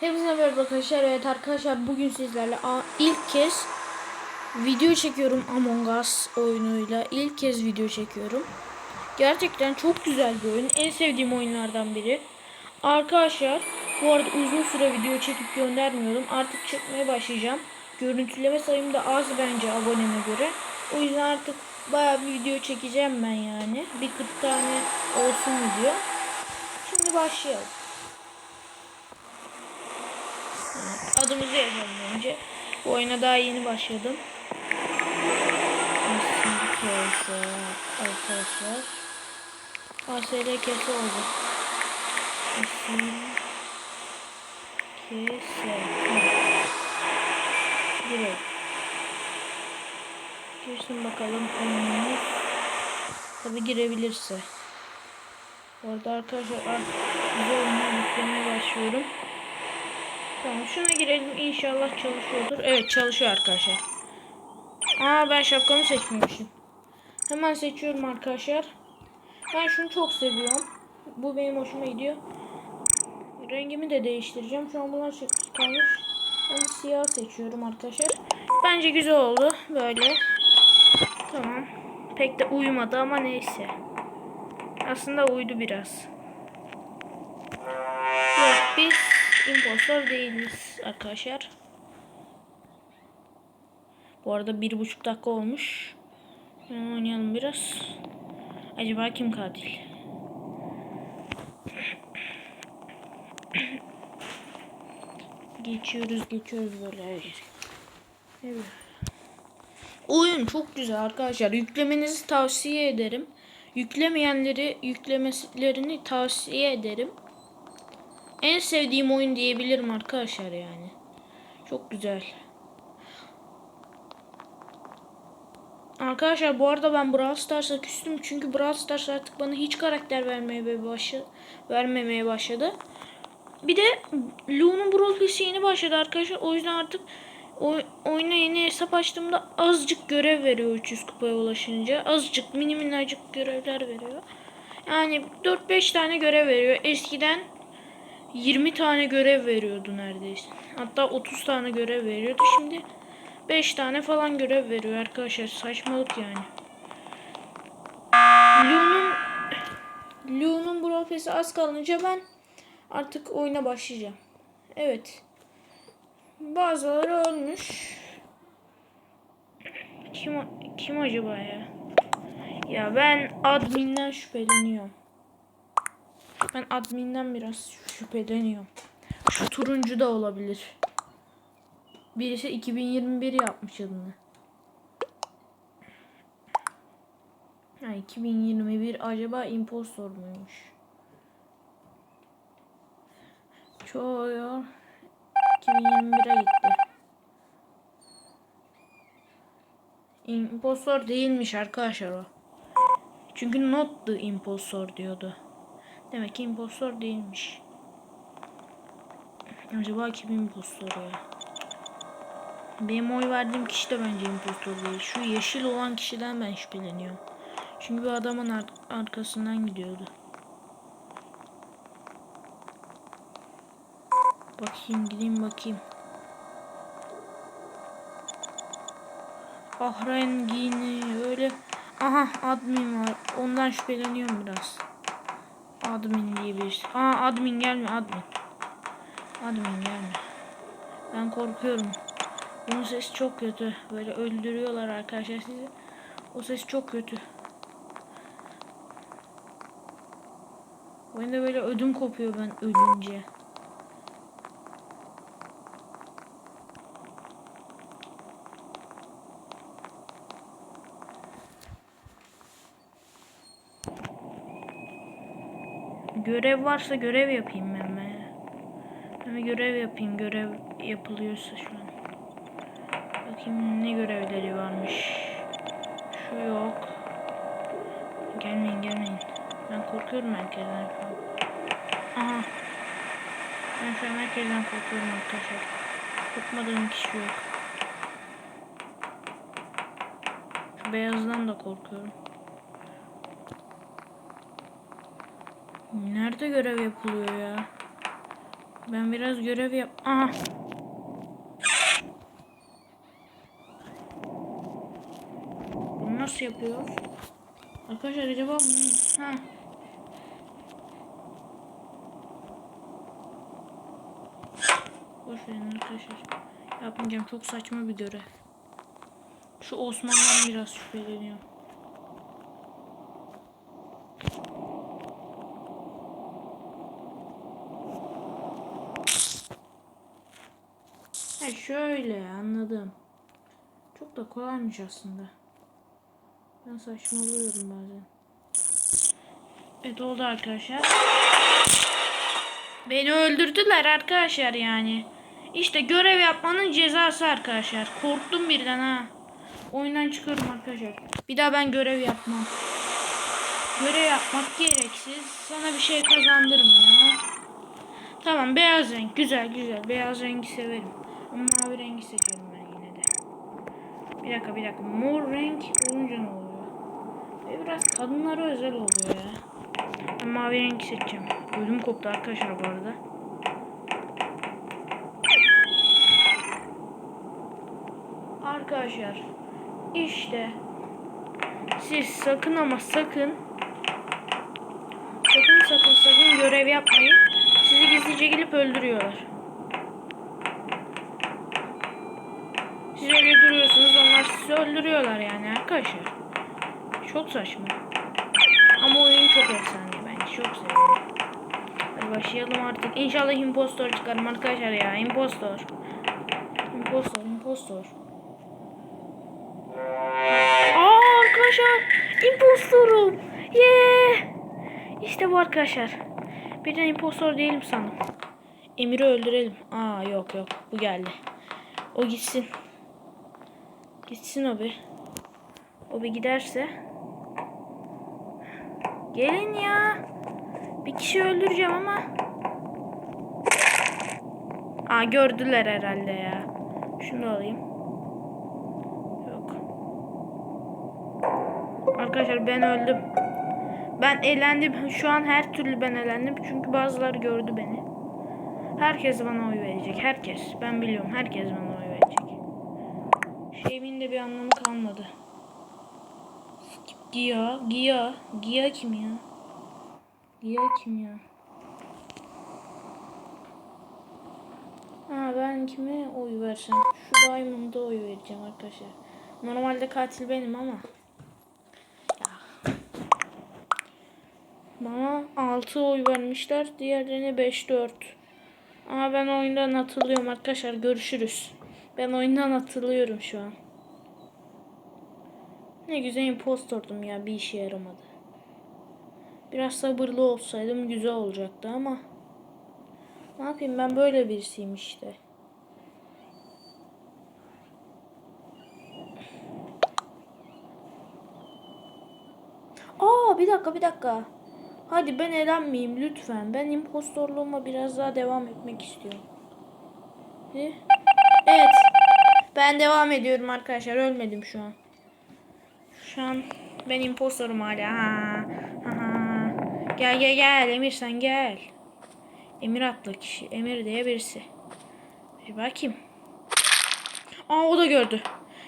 Hepinize merhaba arkadaşlar. Evet arkadaşlar bugün sizlerle ilk kez video çekiyorum Among Us oyunuyla. İlk kez video çekiyorum. Gerçekten çok güzel bir oyun. En sevdiğim oyunlardan biri. Arkadaşlar bu arada uzun süre video çekip göndermiyorum. Artık çekmeye başlayacağım. Görüntüleme sayım da az bence aboneme göre. O yüzden artık bayağı bir video çekeceğim ben yani. Bir 40 tane olsun video. Şimdi başlayalım. Adımızı yazalım önce. Bu oyuna daha yeni başladım. Kese arkadaşlar. ASL kese oldu. Asil kese. Direkt. Girsin bakalım oyunumuz. Tabi girebilirse. Bu arada arkadaşlar artık güzel oyunlar yüklemeye başlıyorum. Tamam şuna girelim inşallah çalışıyordur. Evet çalışıyor arkadaşlar. Aa ben şapkamı seçmemişim. Hemen seçiyorum arkadaşlar. Ben şunu çok seviyorum. Bu benim hoşuma gidiyor. Rengimi de değiştireceğim. Şu an bunlar kalmış. Ben siyah seçiyorum arkadaşlar. Bence güzel oldu böyle. Tamam. Pek de uyumadı ama neyse. Aslında uydu biraz. İmpostor değiliz arkadaşlar. Bu arada bir buçuk dakika olmuş. Hemen oynayalım biraz. Acaba kim katil? geçiyoruz geçiyoruz böyle. Evet. Oyun çok güzel arkadaşlar. Yüklemenizi tavsiye ederim. Yüklemeyenleri yüklemelerini tavsiye ederim. En sevdiğim oyun diyebilirim arkadaşlar yani. Çok güzel. Arkadaşlar bu arada ben Brawl Stars'a küstüm çünkü Brawl Stars artık bana hiç karakter vermeye başladı, vermemeye başladı. Bir de Lu'nun Brawl Pass'i yeni başladı arkadaşlar. O yüzden artık oy, oyuna yeni hesap açtığımda azıcık görev veriyor 300 kupaya ulaşınca. Azıcık mini minnacık görevler veriyor. Yani 4-5 tane görev veriyor. Eskiden 20 tane görev veriyordu neredeyse. Hatta 30 tane görev veriyordu. Şimdi 5 tane falan görev veriyor arkadaşlar. Saçmalık yani. Lu'nun Brawl Pass'i az kalınca ben artık oyuna başlayacağım. Evet. Bazıları ölmüş. Kim kim acaba ya? Ya ben adminden şüpheleniyorum. Ben adminden biraz şüpheleniyorum. Şu turuncu da olabilir. Birisi 2021 yapmış adını. Ha 2021 acaba impostor muymuş? Çoğu 2021'e gitti. Impostor değilmiş arkadaşlar o. Çünkü not the impostor diyordu. Demek ki impostor değilmiş. Acaba kim impostor ya? Benim oy verdiğim kişi de bence impostor değil. Şu yeşil olan kişiden ben şüpheleniyorum. Çünkü bir adamın ar arkasından gidiyordu. Bakayım gideyim bakayım. Ahren giyini öyle. Aha admin var. Ondan şüpheleniyorum biraz. Admin diye birisi. Aa admin gelme admin. Admin gelme. Ben korkuyorum. Bunun sesi çok kötü. Böyle öldürüyorlar arkadaşlar sizi. O ses çok kötü. Oyunda böyle ödüm kopuyor ben ölünce. Görev varsa görev yapayım ben be. Ben bir görev yapayım. Görev yapılıyorsa şu an. Bakayım ne görevleri varmış. Şu yok. Gelmeyin gelmeyin. Ben korkuyorum herkesten şu an. Aha. Ben şu an herkesten korkuyorum arkadaşlar. Korkmadığım kişi yok. Şu beyazdan da korkuyorum. Nerede görev yapılıyor ya? Ben biraz görev yap. Aha. Bunu nasıl yapıyor? Arkadaşlar acaba ha. Boş verin arkadaşlar. Yapmayacağım çok saçma bir görev. Şu Osman'dan biraz şüpheleniyorum. Ha şöyle anladım. Çok da kolaymış aslında. Ben saçmalıyorum bazen. Evet oldu arkadaşlar. Beni öldürdüler arkadaşlar yani. İşte görev yapmanın cezası arkadaşlar. Korktum birden ha. Oyundan çıkıyorum arkadaşlar. Bir daha ben görev yapmam. Görev yapmak gereksiz. Sana bir şey kazandırmıyor. Tamam beyaz renk. Güzel güzel. Beyaz rengi severim. Mavi rengi seçiyorum ben yine de. Bir dakika bir dakika. Mor renk olunca ne oluyor? Ve biraz kadınlara özel oluyor ya. Ben mavi rengi seçeceğim. Ödüm koptu arkadaşlar bu arada. Arkadaşlar işte siz sakın ama sakın sakın sakın sakın görev yapmayın. Sizi gizlice gelip öldürüyorlar. Siz öyle duruyorsunuz sizi öldürüyorlar yani arkadaşlar. Çok saçma. Ama oyun çok efsane bence çok seviyorum. Hadi başlayalım artık. İnşallah impostor çıkarım arkadaşlar ya impostor. Impostor impostor. Aa arkadaşlar impostorum. Yeah. İşte bu arkadaşlar. Birden impostor değilim sandım. Emir'i öldürelim. Aa yok yok bu geldi. O gitsin. Gitsin o bir. O bir giderse. Gelin ya. Bir kişi öldüreceğim ama. Aa gördüler herhalde ya. Şunu alayım. Yok. Arkadaşlar ben öldüm. Ben elendim. Şu an her türlü ben elendim. Çünkü bazıları gördü beni. Herkes bana oy verecek. Herkes. Ben biliyorum. Herkes bana oy verecek. Şeyimin de bir anlamı kalmadı. Gia. Gia. Gia kim ya? Gia kim ya? Ha ben kime oy versem? Şu Diamond'a oy vereceğim arkadaşlar. Normalde katil benim ama. Ya. Bana 6 oy vermişler. Diğerlerine 5-4. Ama ben oyundan atılıyorum arkadaşlar. Görüşürüz. Ben oyundan atılıyorum şu an. Ne güzel impostordum ya. Bir işe yaramadı. Biraz sabırlı olsaydım güzel olacaktı ama. Ne yapayım ben böyle birisiyim işte. Aa bir dakika bir dakika. Hadi ben elenmeyeyim lütfen. Ben impostorluğuma biraz daha devam etmek istiyorum. Ne? Evet. Ben devam ediyorum arkadaşlar. Ölmedim şu an. Şu an ben impostorum hala. Ha, ha. Gel gel gel Emir sen gel. Emir atlı kişi. Emir diye birisi. Bir bakayım. Aa o da gördü.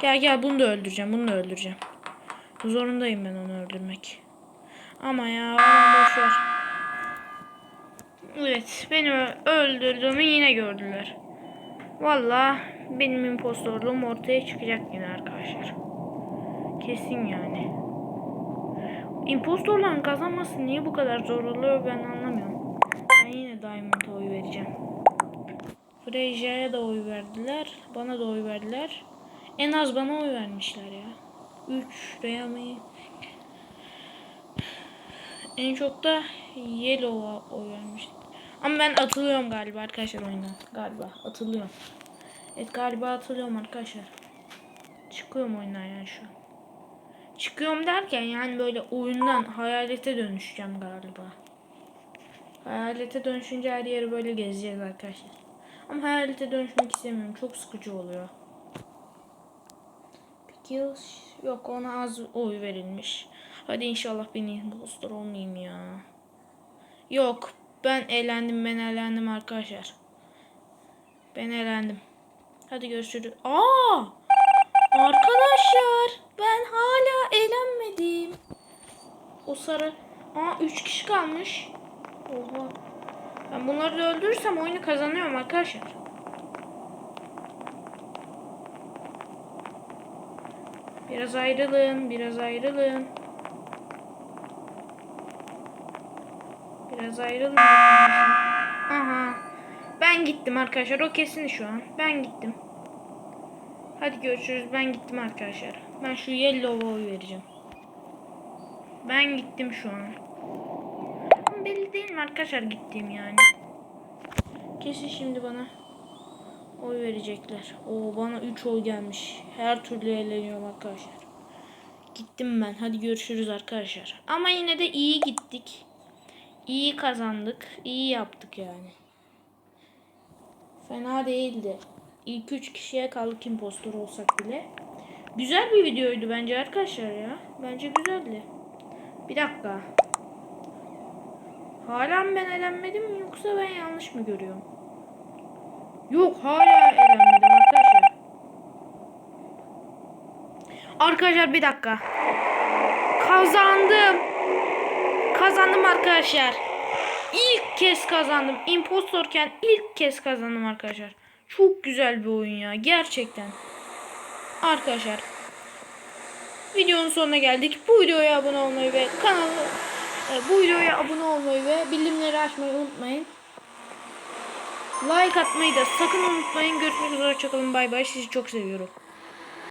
Gel gel bunu da öldüreceğim. Bunu da öldüreceğim. Zorundayım ben onu öldürmek. Ama ya boş ver. Evet beni öldürdüğümü yine gördüler. Valla benim impostorluğum ortaya çıkacak yine arkadaşlar. Kesin yani. İmpostorların kazanması niye bu kadar zor oluyor ben anlamıyorum. Ben yine Diamond'a oy vereceğim. Freyja'ya da oy verdiler. Bana da oy verdiler. En az bana oy vermişler ya. 3 Reyami. En çok da Yellow'a oy vermiş. Ama ben atılıyorum galiba arkadaşlar oyundan. Galiba atılıyorum. Evet galiba atılıyorum arkadaşlar. Çıkıyorum oyundan yani şu an. Çıkıyorum derken yani böyle oyundan hayalete dönüşeceğim galiba. Hayalete dönüşünce her yeri böyle gezeceğiz arkadaşlar. Ama hayalete dönüşmek istemiyorum. Çok sıkıcı oluyor. Peki yok ona az oy verilmiş. Hadi inşallah ben impostor olmayayım ya. Yok ben eğlendim ben eğlendim arkadaşlar. Ben eğlendim. Hadi görüşürüz. Aa! Arkadaşlar ben hala eğlenmedim. O sarı. Aa 3 kişi kalmış. Oha. Ben bunları da öldürürsem oyunu kazanıyorum arkadaşlar. Biraz ayrılın, biraz ayrılın. Biraz ayrılın. Aha. Ben gittim arkadaşlar. O kesin şu an. Ben gittim. Hadi görüşürüz. Ben gittim arkadaşlar. Ben şu yellow'a oy vereceğim. Ben gittim şu an. Ama belli değil mi arkadaşlar gittiğim yani. Kesin şimdi bana oy verecekler. Oo bana 3 oy gelmiş. Her türlü eğleniyorum arkadaşlar. Gittim ben. Hadi görüşürüz arkadaşlar. Ama yine de iyi gittik. İyi kazandık. İyi yaptık yani. Fena değildi. İlk 3 kişiye kaldık impostor olsak bile. Güzel bir videoydu bence arkadaşlar ya. Bence güzeldi. Bir dakika. Hala ben elenmedim yoksa ben yanlış mı görüyorum? Yok hala elenmedim arkadaşlar. Arkadaşlar bir dakika. Kazandım. Kazandım arkadaşlar. İlk kez kazandım. Impostorken ilk kez kazandım arkadaşlar. Çok güzel bir oyun ya. Gerçekten. Arkadaşlar. Videonun sonuna geldik. Bu videoya abone olmayı ve kanalı e, bu videoya abone olmayı ve bildirimleri açmayı unutmayın. Like atmayı da sakın unutmayın. Görüşmek üzere. Hoşçakalın. Bay bay. Sizi çok seviyorum.